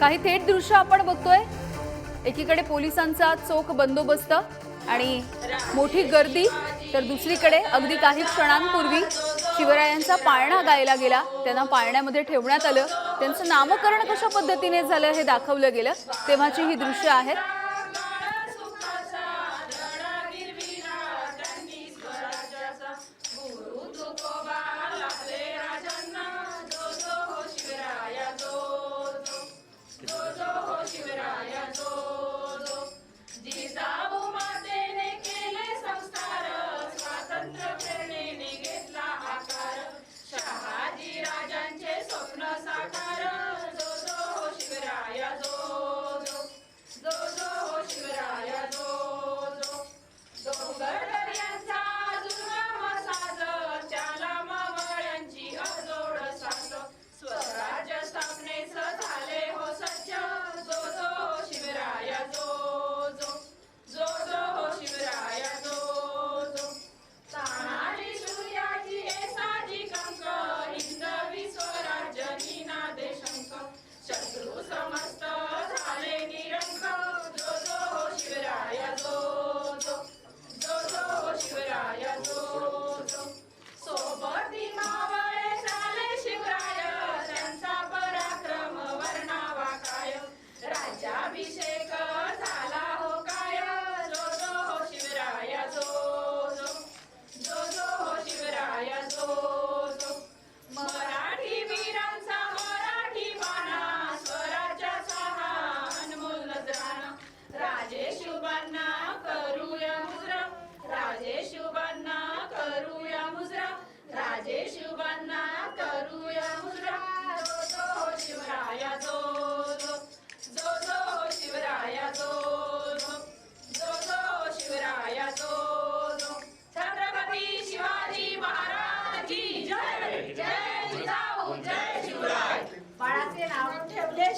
काही थेट दृश्य आपण बघतोय. एकीकडे पोलिसांचा चोख बंदोबस्त आणि मोठी गर्दी. तर दुसरीकडे अगदी काही क्षणांपूर्वी शिवरायांचा पाळणा गायला गेला. त्यांना पाळण्यामध्ये ठेवण्यात आलं. त्यांचं नामकरण कशा पद्धतीने झालं हे दाखवलं गेलं. तेव्हाची ही दृश्य आहेत.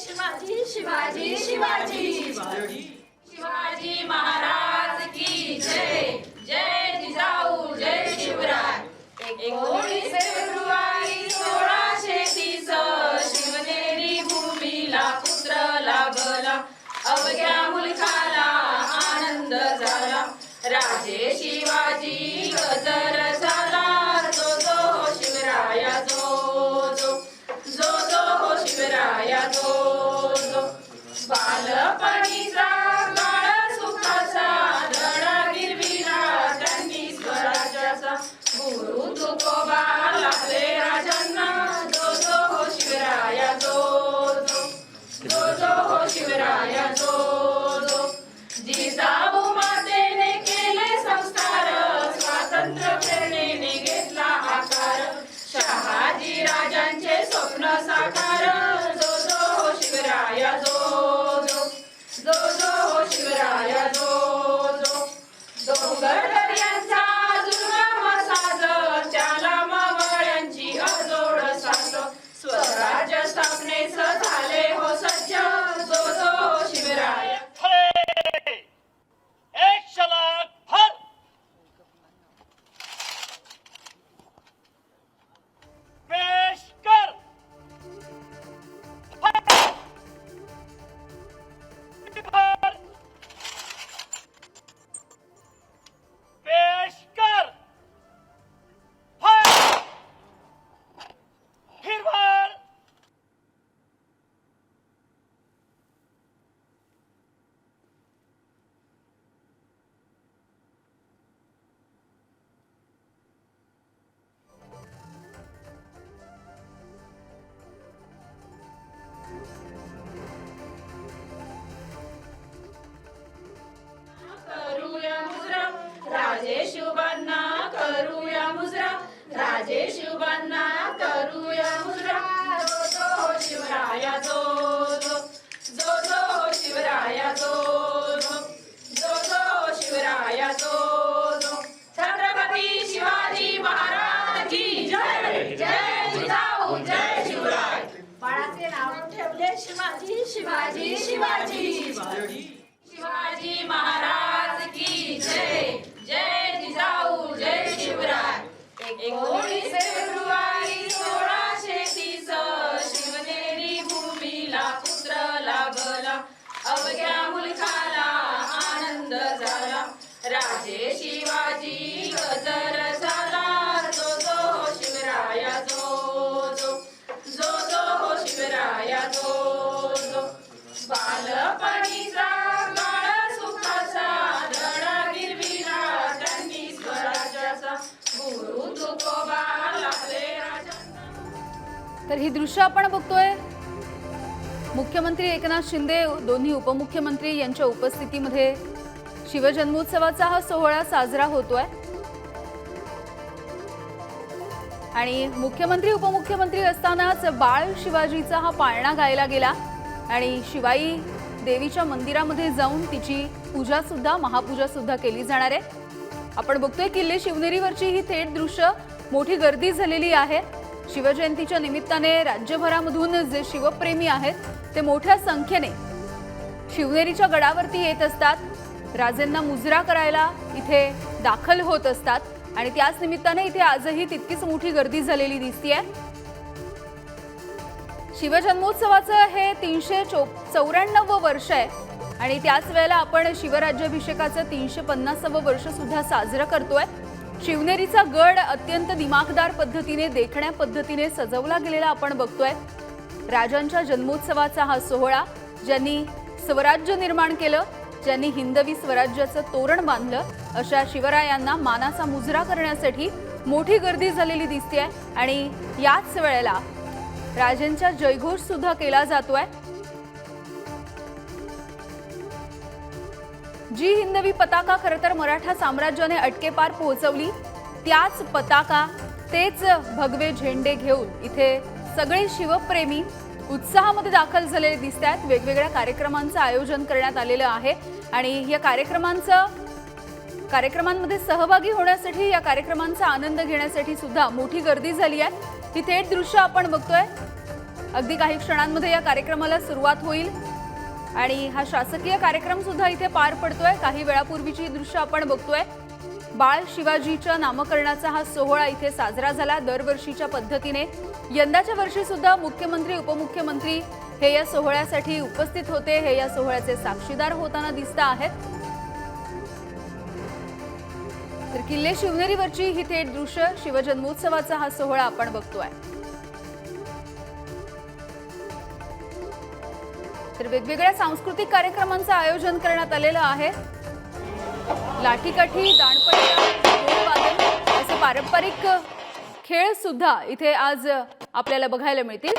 शिवाजी शिवाजी शिवाजी. शिवाजी महाराज की जय. जय जिजाऊ जय शिवराय. एकोणीस फेब्रुवारी सोळाशे तीस शिवनेरी भूमीला पुत्र लागला अवघ्या मुलखाला आनंद झाला. राजे राजेशी शिवाजी शिवाजी तर ही दृश्य आपण बघतोय. मुख्यमंत्री एकनाथ शिंदे दोन्ही उपमुख्यमंत्री यांच्या उपस्थितीमध्ये शिवजन्मोत्सवाचा हा सोहळा साजरा होतोय. आणि मुख्यमंत्री उपमुख्यमंत्री असतानाच बाळ शिवाजीचा हा पाळणा गायला गेला. आणि शिवाई देवीच्या मंदिरामध्ये जाऊन तिची पूजा सुद्धा महापूजा सुद्धा केली जाणार आहे. आपण बघतोय किल्ले शिवनेरीवरची ही थेट दृश्य मोठी गर्दी झालेली आहे. शिवजयंतीच्या निमित्ताने राज्यभरामधून जे शिवप्रेमी आहेत ते मोठ्या संख्येने शिवनेरीच्या गडावरती येत असतात. राजेंना मुजरा करायला इथे दाखल होत असतात आणि त्याच निमित्ताने इथे आजही तितकीच मोठी गर्दी झालेली दिसतीये. शिवजन्मोत्सवाचं हे तीनशे चौ चौऱ्याण्णव वर्ष आहे आणि त्याच वेळेला आपण शिवराज्याभिषेकाचं तीनशे पन्नासावं वर्ष सुद्धा साजरं करतोय. शिवनेरीचा गड अत्यंत दिमाखदार पद्धतीने देखण्या पद्धतीने सजवला गेलेला आपण बघतोय. राजांच्या जन्मोत्सवाचा हा सोहळा ज्यांनी स्वराज्य निर्माण केलं ज्यांनी हिंदवी स्वराज्याचं तोरण बांधलं अशा शिवरायांना मानाचा मुजरा करण्यासाठी मोठी गर्दी झालेली दिसते आणि याच वेळेला राजांचा जयघोष सुद्धा केला जातोय. जी हिंदवी पताका खरं तर मराठा साम्राज्याने अटकेपार पोहोचवली त्याच पताका तेच भगवे झेंडे घेऊन इथे सगळे शिवप्रेमी उत्साहामध्ये दाखल झालेले दिसत आहेत. वेगवेगळ्या कार्यक्रमांचं आयोजन करण्यात आलेलं आहे आणि या कार्यक्रमांचं कार्यक्रमांमध्ये सहभागी होण्यासाठी या कार्यक्रमांचा आनंद घेण्यासाठी सुद्धा मोठी गर्दी झाली आहे. ही थेट दृश्य आपण बघतोय. अगदी काही क्षणांमध्ये या कार्यक्रमाला सुरुवात होईल. आणि हा शासकीय कार्यक्रम सुद्धा इथे पार पडतोय. काही वेळापूर्वीची दृश्य आपण बघतोय. बाळ शिवाजीच्या नामकरणाचा हा सोहळा इथे साजरा झाला दरवर्षीच्या पद्धतीने. यंदाच्या वर्षी सुद्धा मुख्यमंत्री उपमुख्यमंत्री हे या सोहळ्यासाठी उपस्थित होते. हे या सोहळ्याचे साक्षीदार होताना दिसत आहेत. तर किल्ले शिवनेरीवरची ही थेट दृश्य शिवजन्मोत्सवाचा हा सोहळा आपण बघतोय. तर वेगवेगळ्या सांस्कृतिक कार्यक्रमांचं आयोजन करण्यात आलेलं आहे. लाठीकाठी दाणपट्ट्या असे पारंपरिक खेळ सुद्धा इथे आज आपल्याला बघायला मिळतील.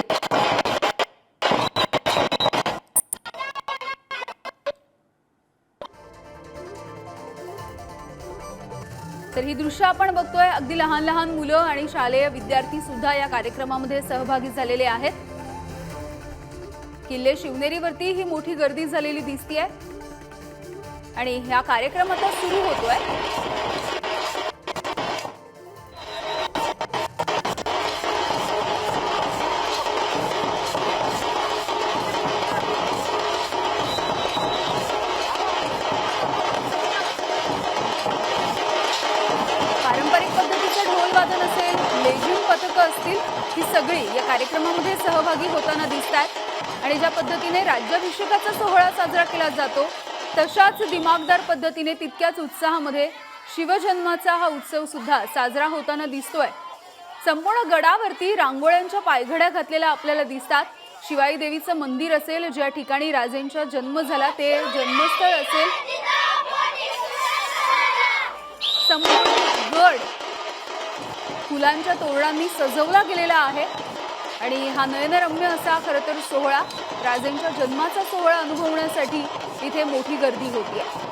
तर ही दृश्य आपण बघतोय. अगदी लहान लहान मुलं आणि शालेय विद्यार्थी सुद्धा या कार्यक्रमामध्ये सहभागी झालेले आहेत. किल्ले शिवनेरीवरती ही मोठी गर्दी झालेली दिसतीये. आणि ह्या कार्यक्रम आता सुरू होतोय. पारंपरिक वादन असेल लेझिम पथकं असतील ही सगळी या कार्यक्रमामध्ये सहभागी होताना दिसतात आणि ज्या पद्धतीने राज्याभिषेकाचा सोहळा साजरा केला जातो तशाच दिमागदार पद्धतीने तितक्याच उत्साहामध्ये शिवजन्माचा हा उत्सव सुद्धा साजरा होताना दिसतोय. संपूर्ण गडावरती रांगोळ्यांच्या पायघड्या घातलेल्या आपल्याला दिसतात. शिवाई देवीचं मंदिर असेल ज्या ठिकाणी राजेंचा जन्म झाला ते जन्मस्थळ असेल. संपूर्ण गड फुलांच्या तोरणांनी सजवला गेलेला आहे. आणि हा नयनरम्य असा खरं तर सोहळा राजेंच्या जन्माचा सोहळा अनुभवण्यासाठी इथे मोठी गर्दी होती आहे